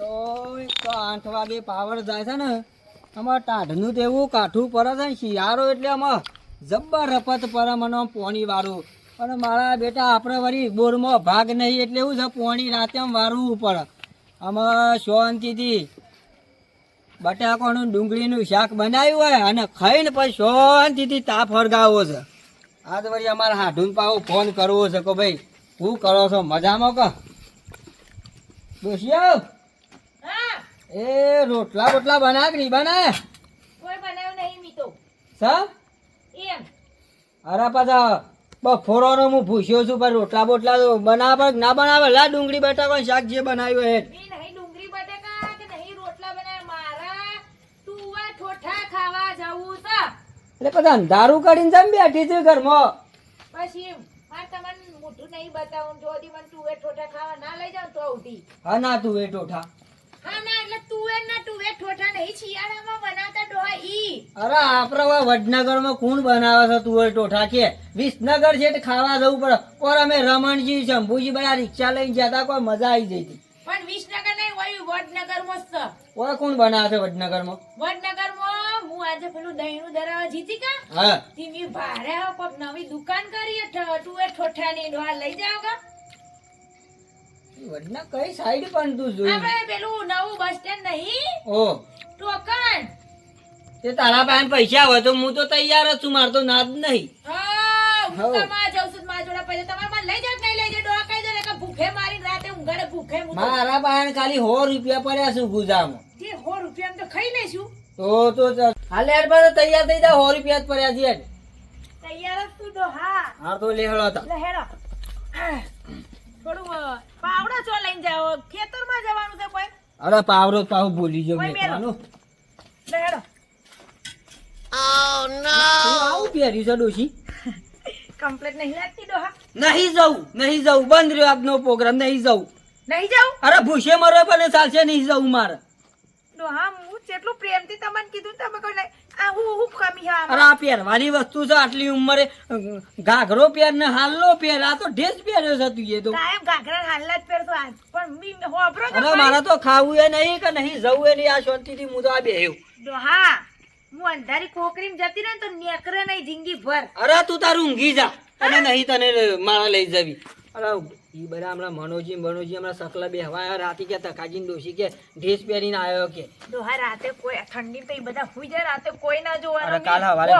તો આઠ વાગે પાવર જાય છે ને અમારે ટાઢનું તો એવું કાઠું પડે છે ને, શિયાળો એટલે આમાં જબ્બર રપત પડે મને પોણી વાળું. અને મારા બેટા આપણે વળી બોરમાં ભાગ નહીં એટલે એવું છે, પોણી રાતે આમ વારવું પડે. આમાં શાંતિથી બટાકાનું ડુંગળીનું શાક બનાવ્યું હોય અને ખાઈને પછી શાંતિથી તાપ હળગાવવો છે. આજ વળી અમારે હાઢું પાવો ફોન કરવો છે કે ભાઈ, શું કરો છો, મજામાં કહો દોશિયો હા એ રોટલા બોટલા બનાવ નહીં બનાવે કોઈ બનાવ નહીં મી તો એમ. અરે પાછા બફોરોનો હું પૂછ્યો છું પણ રોટલા બોટલા તો બનાવે ના બનાવે. લા ડુંગળી બટાકો શાક જે બનાવ્યું હે નહીં ડુંગળી બટાકા કે નહીં રોટલા બનાવ્યા? મારા તુવા ઠોઠા ખાવા જવું છે. એટલે પછી અંધારું કરીને જમ બેઠી છે ઘરમાં. પછી મારે તમને મોઢું નહીં બતાવું જો મને તું એ ઠોઠા ખાવા ના લઈ જાવ તો ઉધી હા ના તું એ ટોઠા હા ના એટલે તુવેર ના તુવે ઠોઠા નહીં શિયાળામાં બનાવતા ડોહા ઈ. અરે આપડે વડનગરમાં કોણ બનાવે છે તુવેર ટોઠા કે? વિસનગર છે તે ખાવા જવું પડે. ઓર અમે રમણજી શંભુજી બધા રિક્ષા લઈને જતા કોઈ મજા આવી જઈ પણ વિસનગર નહીં હોય વડનગર મસ્ત ઓય કોણ બનાવે છે વડનગરમાં? વડનગરમાં હું આજે પેલું દહીંનું દરાવા જીતી કા હા. તીમી ભારે કોક નવી દુકાન કરી તુવેર ઠોઠાની ડોહા લઈ જાવ કા વડનગર કઈ સાઈડ પણ તું જોઈ? આપણે પેલું નવું બસ સ્ટેન્ડ નહીં? ઓ. ટોકન તે તારા પાસે પૈસા હોય તો હું તો તૈયાર જ છું મારે તો ના નહીં. હા હું. તમારા જાઉં છું મારા જોડે પૈસા. તમારે મને લઈ જાવ નહીં લઈ જાવ ડોહા કહી દો કે ભૂખે મારી રાતે ઊંઘાડે ભૂખે હું મારા પાસે ખાલી સો રૂપિયા પડ્યા છે ગુજામાં. તે સો રૂપિયા તો ખાઈ લઈશું. તો તો. હાલે યાર પાસે તૈયાર થઈ જા સો રૂપિયા જ પડ્યા છે તૈયાર જ તું હા. હાર તો લેહળો હતા. થોડું પાવડો ચો લઈને જાઓ. ખેતરમાં જવાનું છે કોઈ? અરે પાવરો પાવ બોલી જો આવું પહેર્યું છે ડોશી? કમ્પ્લેટ નહીં લાગતી ડોહા? નહીં જવું નહીં જવું બંધ રહ્યો આજનો પ્રોગ્રામ નહીં જવું નહીં જાઉં? અરે ભૂસે મરો પણ ચાલશે નહીં જવું મારે. ડોહા હું જેટલું પ્રેમથી તમને કીધું તમે કોઈ નહીં આ હું હું કમી હા અરે આ પહેરવાની વસ્તુ છે આટલી ઉંમરે ઘાઘરો પહેર ને હાલનો પહેર આ તો ડ્રેસ પહેર્યો છે તું એ તો. કાયમ ઘાઘરા હાલના જ પહેરતો આજ પણ મી હોબરો અરે ખરી. મારે તો ખાવું એ નહીં કે નહીં જવું એ નહીં આ શાંતિથી હું તો આ બેહ્યો. ડોહા હું અંધારી કોકરીમ જતી રહે ને તો નેકરે નહીં જિંદગી ભર અરે તું તારું ઊંઘી જા અને નહીં તને મારા લઈ જવી. અરે એ બધા હમણાં મનોજી મનોજી હમણાં સકલા બે હવા રાતે કે તકાજી દોશી કે ડ્રેસ પહેરીને આવ્યો કે. દોહા રાતે કોઈ ઠંડી તો એ બધા હુઈ જાય રાતે કોઈ ના જોવાનું કાલ મી- હવારે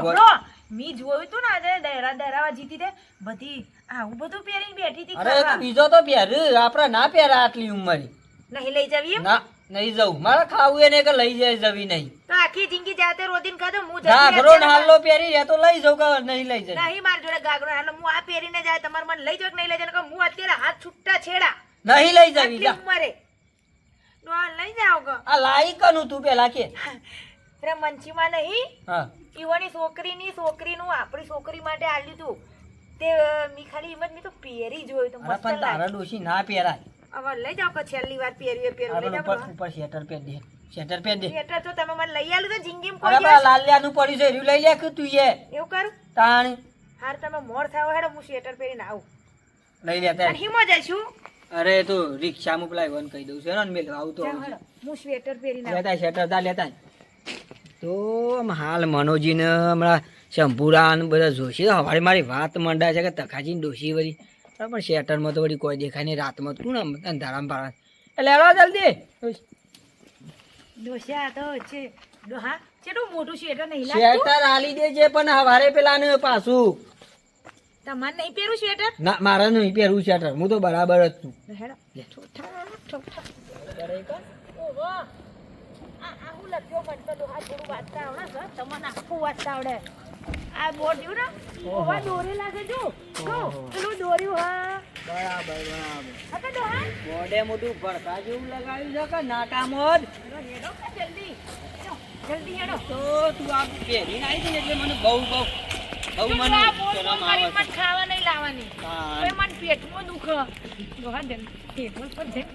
મી જોયું તું ને આજે દહેરા દહેરાવા જીતી તે. બધી આવું બધું પહેરીને બેઠી હતી અરે બીજો તો પહેર આપડે ના પહેરા આટલી ઉંમરે. નહીં લઈ જવી એમ? ના. નહીં જવું મારે ખાવું એને કે લઈ જાય જવી નહીં. તો આખી જિંદગી જાતે રોદીન ખાધો હું ઘાઘરો હાલો પહેરી એ તો લઈ જાઉં કે નહીં લઈ જાય? નહીં મારી જોડે ગાગરો હાલો. હું આ પહેરીને જાય તમારે મને લઈ જાવ કે નહીં લઈ જાવ હું અત્યારે હાથ છૂટા છેડા. નહીં લઈ જવી જા. ડોહા લઈ જાવ કે. આ લાઈ કનું તું પેલા કે. રે મંચીમાં નહીં. હા. ઈવાની છોકરીની છોકરીનું આપણી છોકરી માટે આલ્યું તું. તે મી ખાલી હિંમત મી તો પહેરી જોયું તો મસ્ત પણ તારા ડોશી ના પહેરાય. હવે લઈ જાઓ કે છેલ્લી વાર પહેર્યું પહેર્યું લઈ આપણે ઉપર શેટર પહેર દે શેટર પહેર દે. થિયેટર તો તમે મને લઈ આલ્યું તો જિંદગીમાં અરે કોઈ પેલા દિવસ પડ્યું છે એર્યું લઈ લે કે તું એ. એવું કરું? તાણ. હાર તમે મોર થાવ હેડો હું સ્વેટર પહેરીને આવું. લઈ લેતા હિમો જઈશું. અરે તો રિક્ષામાં પેલા વન કહી દઉં છે ને મેલ આવું તો હું સ્વેટર પહેરીને લેતા શેટર તા લેતા. તો હાલ મનોજીને હમણાં શંભુરા બધા જોશી તો હવારે મારી વાત મંડાય છે કે તખાજીને ડોશી વળી પણ શેટરમાં તો વળી કોઈ દેખાય નહીં. રાતમાં તું ને અંધારામાં પાડે એટલે હેડો જલ્દી. ડોસા તો છે. ડોહા કેટલું મોટું સ્વેટર નહીં લાગતું? શેટર આલી દેજે પણ હવારે પેલાને પાછું. તમારે નહીં પહેરું સ્વેટર ના મારે નહીં પહેરવું શેટર. હું તો બરાબર જ છું. હેડો ઠોઠા ઠોઠા. ઓહો. આ આ હું લખ્યો મને તો ડોહા થોડું વાંચતા આવડે તમને આખું વાંચતા આવડે. આ બોર્ડ રહ્યું ને? ઓહો. દોરી લાગે જો. જો પેલું દોર્યું હા બરાબર બરાબર. હા બોડે મોટું ભડકા જેવું લગાવ્યું છે કે નાટામાં જ? હેડો હેડો કે જલ્દી. જલ્દી હેડો. તો તું આ પહેરીને આવી હતી ને એટલે મને બહુ બહુ બહુ મને શરમ આવે છે ખાવા નહીં લાવવાની. હવે મને પેટમાં દુખે. ટેબલ પર જઈ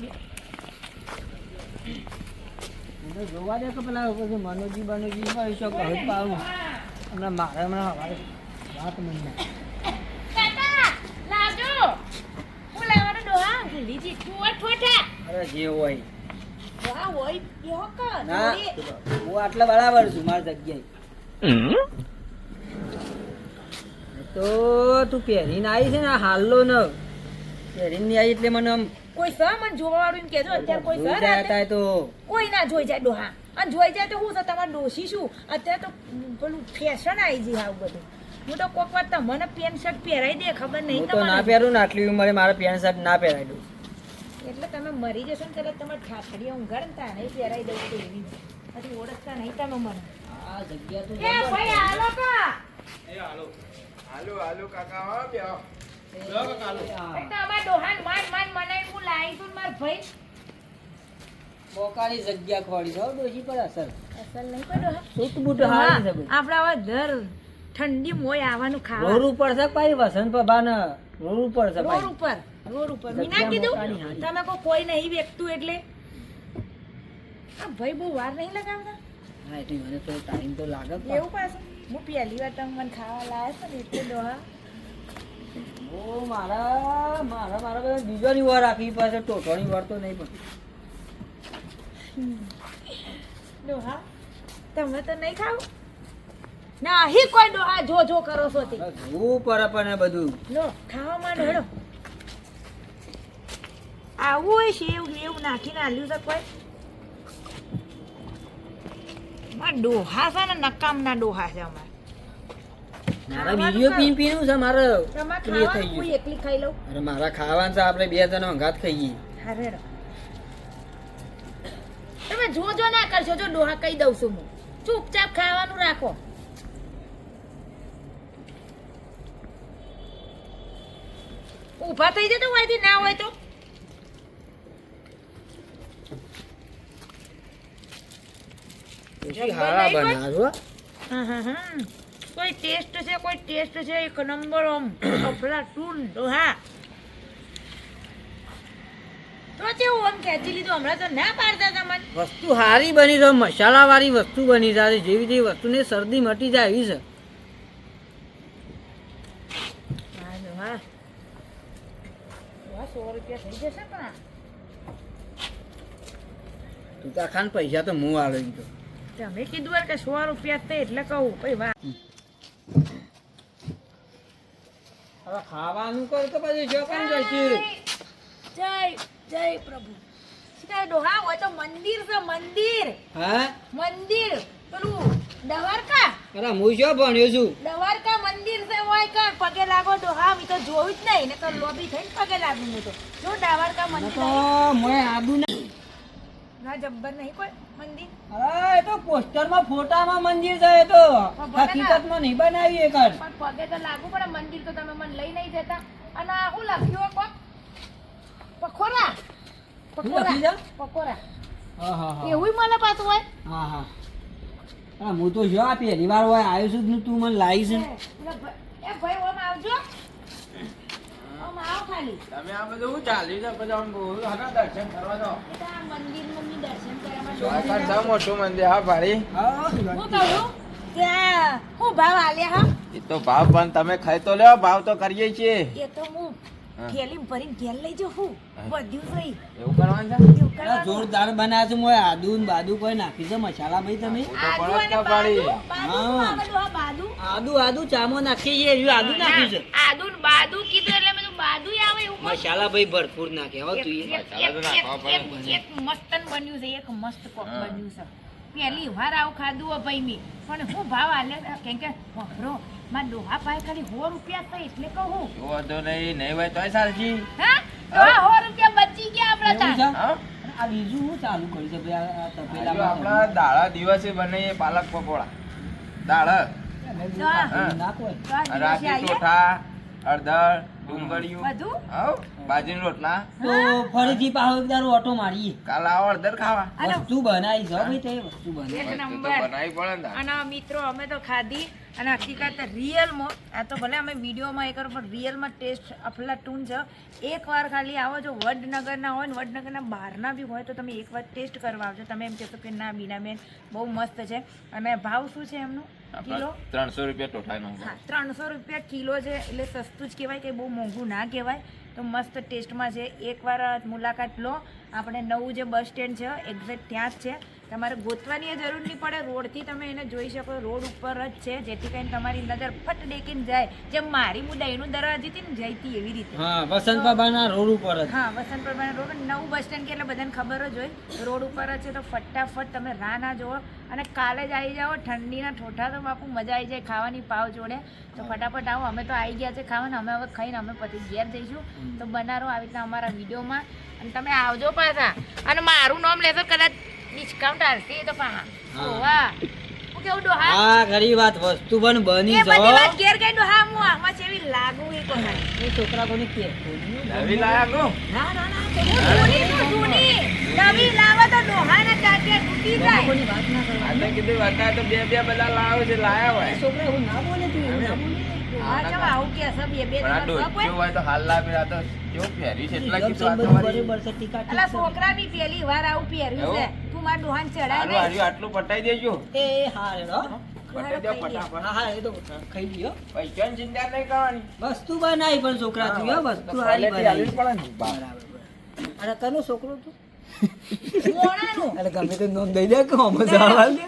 જોવા દે કે પેલા મનોજી બનોજી માં શું કહું પાવું હમણાં મારે હમણાં હવારે વાત ઠોઠા અરે જે હોય. ના હું આટલા બરાબર છું મારી જગ્યાએ. તો તું પહેરીને આવી છે ને આ હાલ્લો ન પહેરીને આવી એટલે મને આમ કોઈ સર મને જોવા વાળું એમ અત્યારે કોઈ સર તો. કોઈ ના જોઈ જાય ડોહા. અને જોઈ જાય તો હું તો તમારે ડોસી છું. અત્યારે તો પેલું ફેશન આવી ગઈ આવું બધું. હું તો કોક વાર તમને પેન્ટ શર્ટ પહેરાઈ દે ખબર નહીં તો ના પહેરું ને આટલી ઉંમરે મારે પેન્ટ શર્ટ ના પહેરાય દઉં. એટલે તમે મરી જશો ને કદાચ તમારે ઠાઠડીએ ઊંઘાડે ને તાને પહેરાઈ દઉં તો એવી. પછી ઓળખતા નહીં તમે મને. આ જગ્યા તો એ ભાઈ હાલો કા. ડોહાન માન માન મને હું લાવી છું મારા ભાઈ બોકાની જગ્યા ખોડી છો ડોશી પર અસર. અસર નહીં પડો સૂટ બૂટ હારી છે આપડા હવે ઠંડી મોય આવવાનું ખાવા. રોડ ઉપર છે પાઈ વસન પ્રભા ને રોડ ઉપર છે રોડ ઉપર રોડ ઉપર. મીના કીધું તમે કો કોઈ નહીં વેચતું એટલે? આ ભાઈ બહુ વાર નહીં લગાવતા? હા એટલે મને તો ટાઈમ તો લાગે એવું પાછું? હું પહેલી વાર તમે મને ખાવા લાયા છે ને એટલે ડોહા. ઓ મારા મારા મારા બધા બીજાની વાર રાખવી પાસે ટોટોની વાર તો નહીં પણ. ડોહા તમે તો નહીં ખાવ? નહીં કોઈ ડોહા જો જો કરો છો તે. જોવું પડે પણ બધું. લો ખાવા માંડો હેડો. આવું હોય સેવ એવું નાખીને આલ્યું છે કોઈ? મારા ડોહા છે ને નકામના ડોહા છે અમારે. મારા બીજો પીન પીનું છે મારે થઈ ગયું એકલી ખાઈ લઉં? અરે મારા ખાવાનું છે આપણે બે જણ અંગાત ખાઈએ. હા રેડો તમે જોજો ના કરશો જો ડોહા કહી દઉં છું હું. ચૂપચાપ ખાવાનું રાખો. ઊભા થઈ જતો હોયથી ના હોય તો. કોઈ ટેસ્ટ છે કોઈ ટેસ્ટ છે એક નંબર આમ. અફલાટૂન ડોહા. તો કેવું આમ ખેંચી લીધું હમણાં તો ના પાડતા વસ્તુ સારી બની છે મસાલા વાળી વસ્તુ બની છે જેવી જેવી વસ્તુને શરદી મટી જાય એવી છે. પણ. તું ખાન પૈસા તો હું આવે તો. તમે કીધું કે સો રૂપિયા તે એટલે કહું ભાઈ વાહ. હવે ખાવાનું કર તો પછી જો કામ જશે જય જય પ્રભુ. શું કહે ડોહા? હોય તો મંદિર છે મંદિર. હા? મંદિર. પેલું દ્વારકા? અરે હું શું ભણ્યો છું? દ્વારકા મંદિર છે હોય કે પગે લાગો ડોહા? મી તો જોયું જ નહીં ને તો લોબી થઈને પગે લાગું હું તો. જો દ્વારકા મંદિર તો મને આબુ ને ના જબ્બર નહીં કોઈ મંદિર? અરે એ તો પોસ્ટરમાં ફોટામાં મંદિર છે એ તો. હકીકતમાં નહીં બનાવી એક જ. પણ પગે તો લાગુ પડે મંદિર તો તમે મને લઈ નહીં જતા. અને આ શું લખ્યું કોક? પકોરા શું પકોરા હા હા હા. એવું મને પાતું હોય? હા હા. હા હું તો જો આ પહેલી વાર હોય આવ્યો છું ને તું મને લાવી છે. એ ભાઈ ઓમ આવજો. ઓમ આવ ખાલી. તમે આ બધું હું ચાલ્યું છે? પછી આમ બહુ હના દર્શન કરવા દો મંદિર આ દર્શન કરવા માટે દ્વારકા છે મોટું મંદિર? હા ભાઈ હું કહું? કે હું ભાવ આલ્યા હા? એ તો ભાવ પણ તમે ખાઈ તો લ્યો ભાવ તો કરીએ છીએ. એ તો હા. થેલી ભરીને ઘેર લઈ જાઉં બધું જોઈ એવું કરવાનું છે? એવું અરે કરવાનું. જોરદાર બનાવ્યા છે મોય આદુ ને બાદુ કોઈ નાખી છે મસાલા ભાઈ તમે? આદુ ચામો એવી આદુ નાખ્યું છે. આદુ ને બાદુ કીધું એટલે કીધું આવે એવું મસાલા ભાઈ ભરપૂર નાખે હો તું મસ્તન બન્યું છે એક મસ્ત કોક બન્યું છે. પહેલી વાર આવું ખાધું હો ભાઈ મેં. પણ હું ભાવ આલે કેમ કે વાપરો માં ડોહા પાસે ખાલી સો રૂપિયા થાય એટલે કહું વાંધો નહીં નહીં હોય તોય સાલજી હા? સો રૂપિયા બચી ગયા આપણા હા? આ બીજું હું ચાલુ કરી છે? ભાઈ આ- તપેલા આપણા દાડા દિવસે બનાવીએ પાલક પકોડા. હા. કાઢીને નાખો રાતી? ચોઠા ડુંગળીયું બધું? હવ. બાજરીના રોટલા તો ફરીથી પાછો એક દારૂ ઓટો મારી કાલ આવો હળદર ખાવા. અને વસ્તુ બનાવી જો ભાઈ તે વસ્તુ બનાવી. એક નંબર બનાવી પડે ને અને મિત્રો અમે તો ખાધી અને હકીકત રિયલમાં આ તો ભલે અમે વિડીયોમાં એ કરો પણ રિયલમાં ટેસ્ટ અફલાટૂન છે. એકવાર ખાલી આવો જો વડનગરના હોય ને વડનગરના બહારના બી હોય તો તમે એકવાર ટેસ્ટ કરવા આવજો. તમે એમ કહેશો કે ના બીનાબેન બહુ મસ્ત છે. અને ભાવ શું છે એમનું? કિલો? ત્રણસો રૂપિયા ટોટાનો હા ત્રણસો રૂપિયા કિલો છે એટલે સસ્તું જ કહેવાય કે બહુ મોંઘું ના કહેવાય. તો મસ્ત ટેસ્ટમાં છે. એકવાર મુલાકાત લો. આપણે નવું જે બસ સ્ટેન્ડ છે એક્ઝેક્ટ ત્યાં જ છે. તમારે ગોતવાની જરૂર નહીં પડે. રોડથી તમે એને જોઈ શકો રોડ ઉપર જ છે. જેથી કરીને તમારી નજર ફટ ડેકીને જાય. જેમ મારી મુદ્દા એનું દરવાજી હતી ને જઈતી એવી રીતે. હા વસંત બાબાના રોડ ઉપર જ. હા વસંત પ્રભાના રોડ. નવું બસ સ્ટેન્ડ કે એટલે બધાને ખબર જ હોય. રોડ ઉપર જ છે તો ફટાફટ તમે રાહ ના જુઓ. અને કાલે જ આવી જાઓ. ઠંડીના ઠોઠા તો બાપુ મજા આવી જાય ખાવાની પાવ જોડે. તો ફટાફટ આવો. અમે તો આવી ગયા છે ખાવાનું. અમે હવે ખાઈને અમે પછી ઘેર જઈશું. તો બનારો આવી રીતના અમારા વિડીયોમાં. અને તમે આવજો પાછા. અને મારું નામ લેશો કદાચ ડિસ્કાઉન્ટ આવશે તો હા. ઓવા હું. કેવું ડોહા આ ઘણી વાત વસ્તુ પણ બની એ બધી જાઓ વાત ઘેર ગઈ ડોહા હું આમાં જેવી લાગુ એ કહે એ છોકરા કોને કે? નવી લાયા ના ના ના તો જૂની. જૂની નવી લાવો તો ડોહાના ટાટિયા તૂટી જાય. કોની વાત ના કરવા કીધું અત્યારે તો બે બે બધા લાવે છે લાયા હોય. છોકરા ના બોલે તું ના બોલે? હા ચાલ આવું કે બે દિવસ હોય તો હાલ લાવે આ તો કેવું પહેર્યું છે? એટલા કીધું આ તમારી બરાબર છે ટીકા ટીક અલા છે. છોકરા પહેલી વાર આવું પહેર્યું છે. તું મારા ડોહાને ચડાય હારું હારું આટલું પટાઈ દેજો. એ હા. રેડો પટાઈ દો ફટાફટ. હા હા એ તો ખાઈ ગયો પૈસાની ચિંતા નહીં કરવાની? વસ્તુ બનાવી પણ છોકરા તું હો, વસ્તુ તો હારી quality આલવી બનાવી. જ પડે ને. બરાબર. અરે કનો છોકરો તું? મોણાનું. ગમે તે નોંધ દઈ દે કે મજા આવે